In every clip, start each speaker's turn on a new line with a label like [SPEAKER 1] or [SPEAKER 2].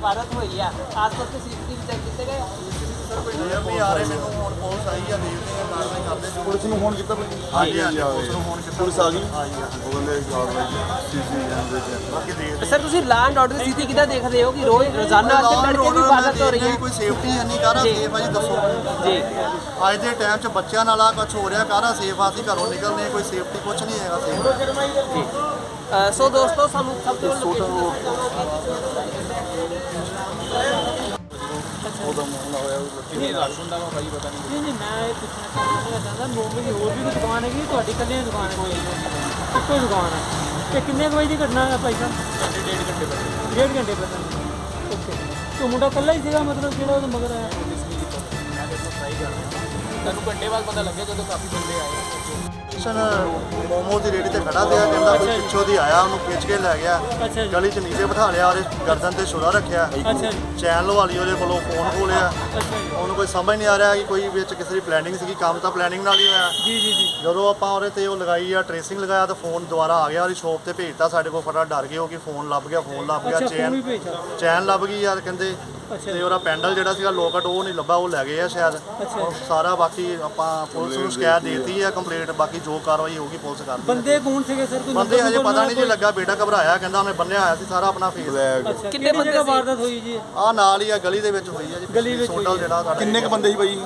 [SPEAKER 1] ਵਾਰਤ ਹੋਈ ਆ। ਆਸ ਪਾਸ ਦੇ ਸੀਸੀਟੀਵੀ ਚੈੱਕ ਕੀਤੇ ਗਏ।
[SPEAKER 2] ਇਹ ਵੀ ਆ ਰਹੇ ਮੈਨੂੰ ਹੁਣ ਪੁਲਿਸ ਆਈ ਆ ਦੇਖਦੇ ਆ ਕਾਰਵਾਈ ਕਰਦੇ ਆ।
[SPEAKER 3] ਪੁਲਿਸ ਨੂੰ ਫੋਨ ਕੀਤਾ ਭਾਈ
[SPEAKER 2] ਹਾਂਜੀ ਹਾਂਜੀ ਪੁਲਿਸ ਨੂੰ ਫੋਨ ਕੀਤਾ।
[SPEAKER 3] ਪੁਲਿਸ ਆ ਗਈ?
[SPEAKER 2] ਹਾਂਜੀ ਹਾਂਜੀ।
[SPEAKER 3] ਉਹ ਕਹਿੰਦੇ ਕਾਰਵਾਈ ਸੀਸੀ ਜਾਂਦੇ ਚ
[SPEAKER 2] ਬਾਕੀ ਦੇਖਦੇ
[SPEAKER 1] ਸਰ ਤੁਸੀਂ ਲਾਂ ਐਂਡ ਆਰਡਰ ਦੀ ਸਥਿਤੀ ਕਿਦਾਂ ਦੇਖਦੇ ਹੋ ਕਿ ਰੋਜ਼ ਰੋਜ਼ਾਨਾ ਅੱਜ ਲੜਕੇ ਦੀ ਵਾਰਦਾਤ ਹੋ ਰਹੀ ਹੈ?
[SPEAKER 2] ਕੋਈ ਸੇਫਟੀ ਹੈ ਨਹੀਂ ਕਾਰਾ
[SPEAKER 1] ਜੀ।
[SPEAKER 2] ਸੇਫ ਆ ਜੀ ਦੱਸੋ।
[SPEAKER 1] ਜੀ।
[SPEAKER 2] ਅੱਜ ਦੇ ਟਾਈਮ 'ਚ ਬੱਚਿਆਂ ਨਾਲ ਆ ਕੁਝ ਹੋ ਰਿਹਾ ਕਾਰਾ ਸੇਫ ਆ? ਅਸੀਂ ਘਰੋਂ ਨਿਕਲਨੇ ਕੋਈ ਸੇਫਟੀ ਕੁਝ ਨਹੀਂ ਹੈਗਾ ਸੇਫ
[SPEAKER 1] ਸੋ ਦੋਸਤੋ ਸਾਨੂੰ ਸਭ ਤੋਂ
[SPEAKER 3] ਉਹ ਉਹਦਾ ਮਾਮਲਾ ਹੋਇਆ ਉਹ
[SPEAKER 4] ਨਹੀਂ। ਨਹੀਂ ਮੈਂ ਇਹ ਪੁੱਛਣਾ ਚਾਹੁੰਦਾ ਚਾਹੁੰਦਾ ਮੋਮੋ ਦੀ ਹੋਰ ਵੀ ਕੋਈ ਦੁਕਾਨ ਹੈਗੀ? ਤੁਹਾਡੀ ਇਕੱਲੇ ਦੀ ਦੁਕਾਨ ਹੈ ਕੋਈ? ਦੁਕਾਨ ਹੈ। ਤੇ ਕਿੰਨੇ ਵਜੇ ਦੀ ਘਟਨਾ ਹੈ ਭਾਈ ਸਾਹਿਬ? ਡੇਢ ਘੰਟੇ ਪਹਿਲਾਂ। ਡੇਢ ਘੰਟੇ ਪਹਿਲਾਂ। ਓਕੇ। ਤੇ ਮੁੰਡਾ ਇਕੱਲਾ ਹੀ ਸੀਗਾ ਮਤਲਬ ਜਿਹੜਾ ਉਹਦੇ ਮਗਰ ਆਇਆ?
[SPEAKER 5] ਤੁਹਾਨੂੰ ਘੰਟੇ ਬਾਅਦ ਪਤਾ ਲੱਗਿਆ ਜਦੋਂ ਕਾਫੀ ਬੰਦੇ ਆਏ
[SPEAKER 2] ਸਟੇਸ਼ਨ ਮੋਮੋ ਦੀ ਰੇੜੀ ਤੇ ਖੜਾ ਪਿਆ ਕਹਿੰਦਾ ਕੋਈ ਪਿੱਛੋਂ ਦੀ ਆਇਆ ਉਹਨੂੰ ਖਿੱਚ ਕੇ ਲੈ ਗਿਆ। ਗਲੀ 'ਚ ਨੀਚੇ ਬਿਠਾ ਲਿਆ ਉਹਦੇ ਗਰਦਨ ਤੇ ਛੁਰਾ ਰੱਖਿਆ। ਚੈਨ ਲਵਾ ਲਈ ਉਹਦੇ ਕੋਲੋਂ ਫੋਨ ਖੋਲਿਆ। ਉਹਨੂੰ ਕੋਈ ਸਮਝ ਨਹੀਂ ਆ ਰਿਹਾ ਕਿ ਕੋਈ ਵਿੱਚ ਕਿਸੇ ਦੀ ਪਲੈਨਿੰਗ ਸੀਗੀ ਕੰਮ ਤਾਂ ਪਲੈਨਿੰਗ ਨਾਲ ਹੀ ਹੋਇਆ।
[SPEAKER 4] ਜੀ ਜੀ ਜੀ।
[SPEAKER 2] ਜਦੋਂ ਆਪਾਂ ਉਹਦੇ ਤੇ ਉਹ ਲਗਾਈ ਆ ਟ੍ਰੇਸਿੰਗ ਲਗਾਇਆ ਤਾਂ ਫੋਨ ਦੁਬਾਰਾ ਆ ਗਿਆ ਉਹਦੀ ਸ਼ੋਪ ਤੇ ਭੇਜਤਾ ਸਾਡੇ ਕੋਲ ਫਟਾ ਡਰ ਗਏ ਉਹ ਕਿ ਫੋਨ ਲੱਭ ਗਿਆ ਫੋਨ ਲੱਭ ਗਿਆ ਚੈਨ ਚੈਨ ਲੱਭ ਗਈ ਯਾਰ ਕਹਿੰਦੇ ਤੇ ਉਹਦਾ ਪੈਂਡਲ ਜਿਹੜਾ ਸੀਗਾ ਲੋਕਟ ਉਹ ਨਹੀਂ ਲੱਭਾ ਉਹ ਲੈ ਗਏ ਆ ਸ਼ਾਇਦ। ਉਹ ਸਾਰਾ ਬਾਕੀ ਆਪਾਂ ਪੁਲਿਸ ਨੂੰ ਸ਼ਿਕਾਇਤ ਦੇਤੀ ਆ ਕੰਪਲੀਟ ਬਾਕੀ ਜੋ ਕਾਰਵਾਈ ਹੋਊਗੀ ਪੁਲਿਸ ਕਰਦੀ
[SPEAKER 4] ਬੰਦੇ ਕੌਣ ਸੀਗੇ ਸਰ? ਕੋਈ
[SPEAKER 2] ਬੰਦੇ ਹਜੇ ਪਤਾ ਨਹੀਂ ਜੀ ਲੱਗਾ ਬੇਟਾ ਘਬਰਾਇਆ ਕਹਿੰਦਾ ਉਹਨੇ ਬੰਨਿਆ ਹੋਇਆ ਸੀ ਸਾਰਾ ਆਪਣਾ ਫੇਸ
[SPEAKER 1] ਕਿੰਨੇ ਬੰਦੇ ਸੀ?
[SPEAKER 4] ਵਾਰਦਾਤ ਹੋਈ ਜੀ?
[SPEAKER 2] ਆ ਨਾਲ ਹੀ ਆ ਗਲੀ ਦੇ ਵਿੱਚ ਹੋਈ ਆ ਜੀ
[SPEAKER 4] ਗਲੀ ਵਿੱਚ ਹੋਈ।
[SPEAKER 2] ਜਿਹੜਾ ਸਾਡਾ
[SPEAKER 3] ਕਿੰਨੇ ਕ ਬੰਦੇ ਸੀ ਭਾਈ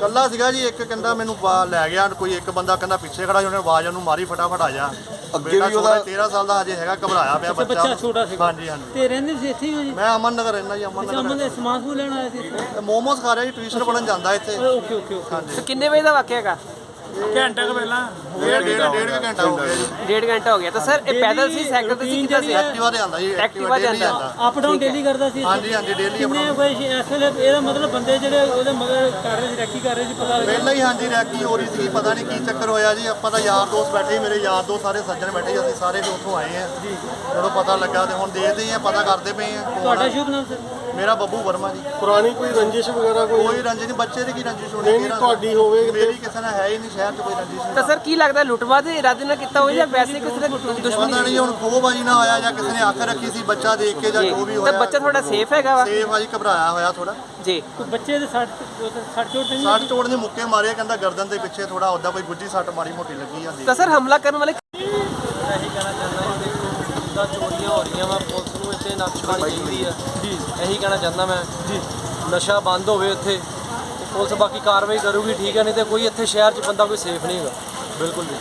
[SPEAKER 2] ਕੱਲਾ ਸੀਗਾ ਜੀ ਇੱਕ ਕਹਿੰਦਾ ਮੈਨੂੰ ਬਾ- ਲੈ ਗਿਆ ਕੋਈ ਇੱਕ ਬੰਦਾ ਕਹਿੰਦਾ ਪਿੱਛੇ ਖੜਾ ਸੀ, ਉਹਨੇ ਆਵਾਜ਼ ਉਹਨੂੰ ਮਾਰੀ ਫਟਾਫਟ ਆ ਜਾ।
[SPEAKER 3] ਅੱਗੇ ਵੀ ਉਹਦਾ-
[SPEAKER 2] ਛੋਟਾ 13 ਸਾਲ ਦਾ ਹਜੇ ਹੈਗਾ ਘਬਰਾਇਆ ਪਿਆ
[SPEAKER 4] ਅੱਛਾ ਬੱਚਾ। ਛੋਟਾ ਸੀਗਾ।
[SPEAKER 2] ਹਾਂਜੀ ਹਾਂਜੀ।
[SPEAKER 4] ਤੇ ਰਹਿੰਦੇ ਸੀ ਇੱਥੇ ਹੀ ਹੋ ਜੀ?
[SPEAKER 2] ਮੈਂ ਅਮਨ ਨਗਰ ਰਹਿਣਾ ਜੀ ਅਮਨ
[SPEAKER 4] ਅੱਛਾ ਅਮਨ
[SPEAKER 2] ਨਗਰ
[SPEAKER 4] ਦੇ ਸਮਾਨ ਸਮੂਨ ਲੈਣ ਆਇਆ ਸੀ ਇੱਥੇ?
[SPEAKER 2] ਮੋਮੋਸ ਖਾ ਰਿਹਾ ਜੀ ਟਿਊਸ਼ਨ ਪੜਨ ਜਾਂਦਾ ਇੱਥੇ।
[SPEAKER 4] Okay okay okay.
[SPEAKER 1] ਸੋ ਕਿੰਨੇ ਵਜੇ ਦਾ ਵਾਕਿਆ ਹੈਗਾ?
[SPEAKER 4] ਘੰਟਾ ਕੁ ਪਹਿਲਾਂ।
[SPEAKER 2] ਡੇਢ ਡੇਢ ਡੇਢ ਕੁ ਘੰਟਾ ਹੋ ਗਿਆ ਜੀ।
[SPEAKER 1] ਡੇਢ ਘੰਟਾ ਹੋ ਗਿਆ। ਤਾਂ ਸਰ ਇਹ ਪੈਦਲ ਸੀ ਸਾਈਕਲ ਤੇ ਸੀ ਕਿੱਦਾਂ ਸੀ?
[SPEAKER 2] ਐਕਟਿਵਾ ਤੇ ਆਂਦਾ ਜੀ
[SPEAKER 1] ਐਕਟਿਵਾ ਤੇ
[SPEAKER 2] daily
[SPEAKER 1] ਆਉਂਦਾ।
[SPEAKER 4] ਅਪ ਡਾਊਨ ਡੇਲੀ ਕਰਦਾ ਸੀ?
[SPEAKER 2] ਹਾਂਜੀ ਹਾਂਜੀ ਡੇਲੀ
[SPEAKER 4] ਕਿੰਨੇ ਕੋਈ ਇਸ ਵੇਲੇ ਇਹਦਾ ਮਤਲਬ ਬੰਦੇ ਜਿਹੜੇ ਉਹਦੇ ਮਗਰ ਕਰ ਰਹੇ ਸੀ ਰੈਕੀ ਕਰ ਰਹੇ ਸੀ ਪਤਾ ਲੱਗਾ?
[SPEAKER 2] ਪਹਿਲਾਂ ਹੀ ਹਾਂਜੀ ਰੈਕੀ ਹੋ ਰਹੀ ਸੀ ਪਤਾ ਨਹੀਂ ਕੀ ਚੱਕਰ ਹੋਇਆ ਜੀ। ਆਪਾਂ ਤਾਂ ਯਾਰ ਦੋਸਤ ਬੈਠੇ ਮੇਰੇ ਯਾਰ ਦੋਸਤ ਸਾਰੇ ਸੱਜਣ ਬੈਠੇ ਅਸੀਂ ਸਾਰੇ ਵੀ ਉੱਥੋਂ ਆਏ ਆ
[SPEAKER 4] ਜੀ।
[SPEAKER 2] ਜਦੋਂ ਪਤਾ ਲੱਗਾ ਤੇ ਹੁਣ ਦੇਖਦੇ ਆ ਪਤਾ ਕਰਦੇ ਪਏ ਆ
[SPEAKER 4] ਤੁਹਾਡਾ। ਸ਼ੁਭ ਨਾਮ ਸਰ?
[SPEAKER 2] ਮੇਰਾ ਬੱਬੂ ਵਰਮਾ ਜੀ।
[SPEAKER 3] ਪੁਰਾਣੀ ਕੋਈ ਰੰਜਿਸ਼ ਵਗੈਰਾ
[SPEAKER 2] ਕੋਈ? ਰੰਜਿਸ਼ ਨਹੀਂ ਬੱਚੇ ਦੀ ਕੀ ਰੰਜਿਸ਼ ਹੋਣੀ?
[SPEAKER 3] ਨਹੀਂ, ਤੁਹਾਡੀ ਹੋਵੇ
[SPEAKER 2] ਮੇਰੀ ਕਿਸੇ ਨਾਲ ਹੈ ਹੀ ਨਹੀਂ ਸ਼ਹਿਰ 'ਚ ਕੋਈ ਰੰਜਿਸ਼
[SPEAKER 1] ਤਾਂ ਸਰ ਕੀ ਲੱਗਦਾ ਲੁੱਟਵਾ ਦੇ ਇਰਾਦੇ ਨਾਲ ਕੀਤਾ ਹੋਇਆ ਜਾਂ ਵੈਸੇ ਕਿਸੇ ਨੇ ਦੁਸ਼ਮਣੀ
[SPEAKER 2] ਪਤਾ ਨਹੀਂ ਹੁਣ ਖੋਹਬਾਜੀ ਨਾ ਹੋਇਆ ਜਾਂ ਕਿਸੇ ਨੇ ਅੱਖ ਰੱਖੀ ਸੀ ਬੱਚਾ ਦੇਖ ਕੇ ਜਾਂ
[SPEAKER 1] ਜੀ।
[SPEAKER 2] ਵੀ
[SPEAKER 1] ਤਾਂ
[SPEAKER 2] ਹੋਇਆ।
[SPEAKER 1] ਬੱਚਾ ਥੋੜਾ ਸੇਫ ਹੈਗਾ ਵਾ?
[SPEAKER 2] ਸੇਫ ਆ ਜੀ ਘਬਰਾਇਆ ਹੋਇਆ ਥੋੜਾ
[SPEAKER 1] ਜੀ।
[SPEAKER 4] ਕੋਈ ਬੱਚੇ ਦੇ ਸੱਟ ਸੱਟ ਚੋਟ ਨਹੀਂ
[SPEAKER 2] ਸੱਟ ਚੋੜ ਨੇ ਮੁੱਕੇ ਮਾਰੇ ਕਹਿੰਦਾ ਗਰਦਨ ਦੇ ਪਿੱਛੇ ਥੋੜਾ ਉਹਦਾ ਕੋਈ ਗੁੱਜੀ ਸੱਟ ਮਾਰੀ ਮੋਟੀ ਲੱਗੀ ਜਾਂਦੀ।
[SPEAKER 1] ਤਾਂ ਸਰ ਹਮਲਾ ਕਰਨ ਵਾਲੇ
[SPEAKER 5] ਇਹੀ ਕਹਿਣਾ ਚਾਹੁੰਦਾ ਹਾਂ ਦੇਖੋ ਜਿੱਦਾਂ ਚੋਰੀਆਂ ਹੋ ਰਹੀਆਂ ਵਾ ਇੱਥੇ ਨਕਸ਼ਬਾਜ਼ੀ ਚਾਹੀਦੀ ਆ। ਜੀ। ਇਹੀ ਕਹਿਣਾ ਚਾਹੁੰਦਾ ਮੈਂ। ਜੀ। ਨਸ਼ਾ ਬੰਦ ਹੋਵੇ ਇੱਥੇ ਤੇ ਪੁਲਿਸ ਬਾਕੀ ਕਾਰਵਾਈ ਕਰੂਗੀ ਠੀਕ ਹੈ ਨਹੀਂ ਤੇ ਕੋਈ ਇੱਥੇ ਸ਼ਹਿਰ 'ਚ ਬੰਦਾ ਕੋਈ ਸੇਫ ਨਹੀਂ ਹੈਗਾ। ਬਿਲਕੁਲ ਵੀ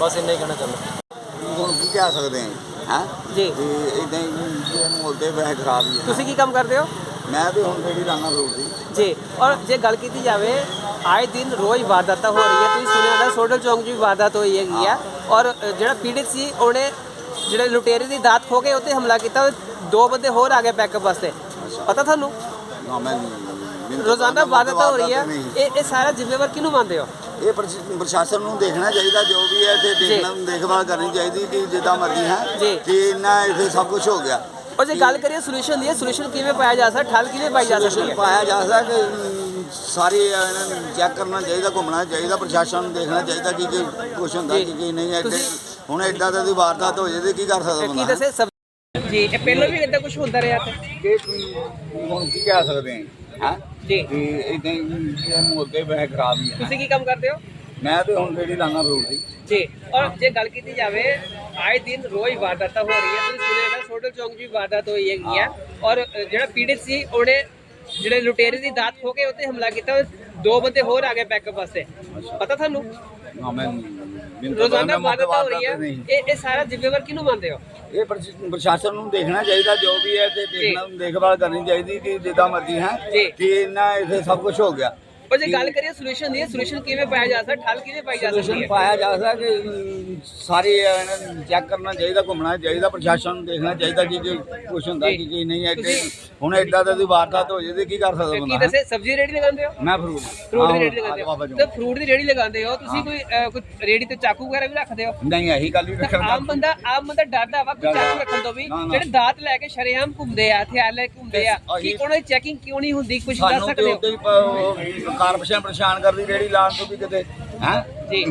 [SPEAKER 5] ਬਸ ਇੰਨਾ ਹੀ ਕਹਿਣਾ ਚਾਹੁੰਦਾ।
[SPEAKER 6] ਹੁਣ ਕੀ ਕਹਿ ਸਕਦੇ ਹਾਂ? ਹੈ?
[SPEAKER 1] ਜੀ।
[SPEAKER 6] ਤੇ ਇਦਾਂ ਹੀ ਜੇ ਮੋਲਦੇ ਵੈਸੇ ਖਰਾਬ ਹੀ ਹੈ।
[SPEAKER 1] ਤੁਸੀਂ ਕੀ ਕੰਮ ਕਰਦੇ ਹੋ?
[SPEAKER 6] ਮੈਂ ਤੇ ਹੁਣ ਜਿਹੜੀ ਰਾਣਾ ਫਰੂਟ ਦੀ।
[SPEAKER 1] ਜੀ। ਔਰ ਜੇ ਗੱਲ ਕੀਤੀ ਜਾਵੇ ਆਏ ਦਿਨ ਰੋਜ਼ ਵਾਰਦਾਤਾਂ ਹੋ ਰਹੀ ਹੈ ਤੁਸੀਂ ਸੁਣਿਆ ਹੋਣਾ ਸੋਡਲ ਚੌਂਕ 'ਚ ਵੀ ਵਾਰਦਾਤ ਹੋਈ ਹੈਗੀ ਆ। ਔਰ ਜਿਹੜਾ ਪੀੜਿਤ ਸੀ ਉਹਨੇ ਜਿਹੜੇ ਲੁਟੇਰੇ ਦੀ ਦਾਤ ਖੋ ਕੇ ਉੱਤੇ ਹਮਲਾ ਕੀਤਾ ਦੋ ਬੰਦੇ ਹੋਰ ਆ ਗਏ ਬੈਕਅਪ ਵਾਸਤੇ। ਪਤਾ ਤੁਹਾਨੂੰ?
[SPEAKER 6] ਨਾ ਮੈਂ ਮੈਨੂੰ
[SPEAKER 1] ਰੋਜ਼ਾਨਾ ਵਾਰਦਾਤਾਂ ਹੋ ਰਹੀ ਹੈ। ਇਹ ਇਹ ਸਾਰਾ ਜ਼ਿੰਮੇਵਾਰ ਕਿਹਨੂੰ ਮੰਨਦੇ ਹੋ?
[SPEAKER 6] ਇਹ ਪ੍ਰਸ਼- ਪ੍ਰਸ਼ਾਸਨ ਨੂੰ ਦੇਖਣਾ ਚਾਹੀਦਾ ਜੋ ਵੀ ਹੈ ਤੇ ਦੇਖਣਾ ਦੇਖਭਾਲ ਕਰਨੀ ਚਾਹੀਦੀ ਕਿ ਜਿੱਦਾਂ ਮਰਜ਼ੀ
[SPEAKER 1] ਜੀ।
[SPEAKER 6] ਹੈ ਕਿ ਇੰਨਾ ਇੱਥੇ ਸਭ ਕੁਝ ਹੋ ਗਿਆ।
[SPEAKER 1] ਔਰ ਜੇ ਗੱਲ ਕਰੀਏ ਸੋਲੂਸ਼ਨ ਦੀ ਸੋਲੂਸ਼ਨ ਕਿਵੇਂ ਪਾਇਆ ਜਾ ਸਕਦਾ? ਠੱਲ ਕਿਵੇਂ ਪਾਈ ਜਾ ਸਕਦੀ
[SPEAKER 6] ਸੋਲੂਸ਼ਨ
[SPEAKER 1] ਹੈ?
[SPEAKER 6] ਪਾਇਆ ਜਾ ਸਕਦਾ ਕਿ ਅਮ, ਸਾਰੇ ਇਹਨਾਂ ਨੂੰ ਚੈੱਕ ਕਰਨਾ ਚਾਹੀਦਾ ਘੁੰਮਣਾ ਚਾਹੀਦਾ ਪ੍ਰਸ਼ਾਸਨ ਨੂੰ ਦੇਖਣਾ ਚਾਹੀਦਾ ਕਿ ਕੀ ਕੁਝ ਹੁੰਦਾ। ਕਿ ਕੀ ਨਹੀਂ ਹੈ।
[SPEAKER 1] ਤੁਸੀਂ-
[SPEAKER 6] ਹੁਣ ਐਡਾ ਤਾਂ ਦੀ ਵਾਰਦਾਤ ਹੋ ਜੇ ਤੇ ਕੀ ਕਰ ਸਕਦਾ
[SPEAKER 1] ਕੀ
[SPEAKER 6] ਬੰਦਾ
[SPEAKER 1] ਦੱਸੇ? ਸਭ ਜੀ ਇਹ ਪਹਿਲਾਂ ਵੀ ਇਦਾਂ ਕੁਝ ਹੁੰਦਾ ਰਿਹਾ ਤੇ।
[SPEAKER 6] ਕਿ ਹੁਣ ਕੀ ਕਹਿ ਸਕਦੇ ਹਾਂ ਹੈ?
[SPEAKER 1] ਜੀ।
[SPEAKER 6] ਇਦਾਂ ਹੀ ਜੇ ਮੋਲਦੇ ਵੈਸੇ ਖਰਾਬ ਹੀ ਹੈ
[SPEAKER 1] ਤੁਸੀਂ ਕੀ ਕੰਮ ਕਰਦੇ ਹੋ?
[SPEAKER 6] ਮੈਂ ਤੇ ਹੁਣ ਜਿਹੜੀ ਲਾਣਾ ਫਰੂਟ ਦੀ।
[SPEAKER 1] ਜੀ ਔਰ ਜੇ ਗੱਲ ਕੀਤੀ ਜਾਵੇ ਆਏ ਦਿਨ ਰੋਜ਼ ਵਾਰਦਾਤਾਂ ਹੋ ਰਹੀ ਹੈ ਤੁਸੀਂ ਸੁਣਿਆ ਹੋਣਾ ਸੋਡਲ ਚੌਂਕ ਵੀ ਵਾਰਦਾਤ ਹੋਈ ਹੈਗੀ ਆ। ਔਰ ਜਿਹੜਾ ਪੀੜਿਤ ਸੀ ਉਹਨੇ ਜਿਹੜੇ ਲੁਟੇਰੇ ਦੀ ਦਾਤ ਖੋ ਕੇ ਉੱਤੇ ਹਮਲਾ ਕੀਤਾ ਦੋ ਬੰਦੇ ਹੋਰ ਆ ਗਏ ਬੈਕਅਪ ਵਾਸਤੇ। ਪਤਾ ਤੁਹਾਨੂੰ?
[SPEAKER 6] ਹਾਂ ਮੈਂ
[SPEAKER 1] ਰੋਜ਼ਾਨਾ ਵਾਰਦਾਤਾਂ ਹੋ ਰਹੀ ਹੈ। ਇਹ ਇਹ ਸਾਰਾ ਜ਼ਿੰਮੇਵਾਰ ਕਿਹਨੂੰ ਮੰਨਦੇ ਹੋ?
[SPEAKER 6] ਇਹ ਪ੍ਰਸ਼- ਪ੍ਰਸ਼ਾਸਨ ਨੂੰ ਦੇਖਣਾ ਚਾਹੀਦਾ ਜੋ ਵੀ ਹੈ ਤੇ ਦੇਖਣਾ ਦੇਖਭਾਲ ਕਰਨੀ ਚਾਹੀਦੀ ਕਿ ਜਿੱਦਾਂ ਮਰਜ਼ੀ ਹੈ। ਕਿ ਇੰਨਾ ਇੱਥੇ ਸਭ ਕੁਝ ਹੋ ਗਿਆ
[SPEAKER 1] ਔਰ ਜੇ ਗੱਲ ਕਰੀਏ ਸੋਲੂਸ਼ਨ ਦੀ ਸੋਲੂਸ਼ਨ ਕਿਵੇਂ ਪਾਇਆ ਜਾ ਸਕਦਾ ਠੱਲ ਕਿਵੇਂ ਪਾਈ ਜਾ ਸਕਦੀ
[SPEAKER 6] ਸੋਲੂਸ਼ਨ
[SPEAKER 1] ਹੈ?
[SPEAKER 6] ਪਾਇਆ ਜਾ ਸਕਦਾ ਕਿ ਸਾਰੇ ਇਹਨਾਂ ਨੂੰ ਚੈੱਕ ਕਰਨਾ ਚਾਹੀਦਾ ਘੁੰਮਣਾ ਚਾਹੀਦਾ ਪ੍ਰਸ਼ਾਸਨ ਨੂੰ ਦੇਖਣਾ ਚਾਹੀਦਾ ਕਿ ਕੀ ਕੁਝ ਹੁੰਦਾ ਕਿ ਕੀ ਨਹੀਂ ਹੈ ਕਿ
[SPEAKER 1] ਤੁਸੀਂ-
[SPEAKER 6] ਹੁਣ ਐਡਾ ਤਾਂ ਦੀ ਵਾਰਦਾਤ ਹੋ ਜੇ ਤੇ ਕੀ ਕਰ ਸਕਦਾ
[SPEAKER 1] ਕੀ
[SPEAKER 6] ਬੰਦਾ
[SPEAKER 1] ਦੱਸੇ? ਸਬਜ਼ੀ ਰੇੜੀ ਲਗਾਉਂਦੇ ਹੋ?
[SPEAKER 6] ਮੈਂ ਫਰੂਟ
[SPEAKER 1] ਫਰੂਟ ਦੀ ਰੇੜੀ ਲਗਾਉਂਦੇ ਹੋ। ਤੇ ਫਰੂਟ ਦੀ ਰੇੜੀ ਲਗਾਉਂਦੇ ਹੋ? ਤੁਸੀਂ ਕੋਈ ਅ, ਕੋਈ ਰੇੜੀ ਤੇ ਚਾਕੂ ਵਗੈਰਾ ਵੀ ਰੱਖਦੇ ਹੋ?
[SPEAKER 6] ਨਹੀਂ ਇਹੀ ਗੱਲ
[SPEAKER 1] ਤਾਂ
[SPEAKER 6] ਰੱਖਣ
[SPEAKER 1] ਆਮ ਬੰਦਾ ਆਮ ਬੰਦਾ ਡਰਦਾ ਵਾ ਕੋਈ। ਚਾਕੂ ਰੱਖਣ ਤੋਂ ਵੀ।
[SPEAKER 6] ਨਾ, ਨਾ।
[SPEAKER 1] ਜਿਹੜੇ ਦਾਤ ਲੈ ਕੇ ਸ਼ਰੇਆਮ ਘੁੰਮਦੇ ਆ ਹਥਿਆਰ ਲੈ ਕੇ ਘੁੰਮਦੇ ਆ
[SPEAKER 6] ਤੇ
[SPEAKER 1] ਕੀ
[SPEAKER 6] ਅਸੀਂ-
[SPEAKER 1] ਉਹਨਾਂ ਦੀ ਚੈਕਿੰਗ ਕਿਉਂ ਨਹੀਂ ਹੁੰਦੀ? ਕੁਝ ਦੱਸ
[SPEAKER 6] ਸਾਨੂੰ ਤੇ
[SPEAKER 1] ਸਕਦੇ ਹੋ?
[SPEAKER 6] ਉੱਤੇ ਹੀ ਕਾਰਪੋਰੇਸ਼ਨ ਪਰੇਸ਼ਾਨ ਕਰਦੀ ਰੇੜੀ ਲਾਉਣ ਤੋਂ ਵੀ ਕਿਤੇ ਹੈ?
[SPEAKER 1] ਜੀ।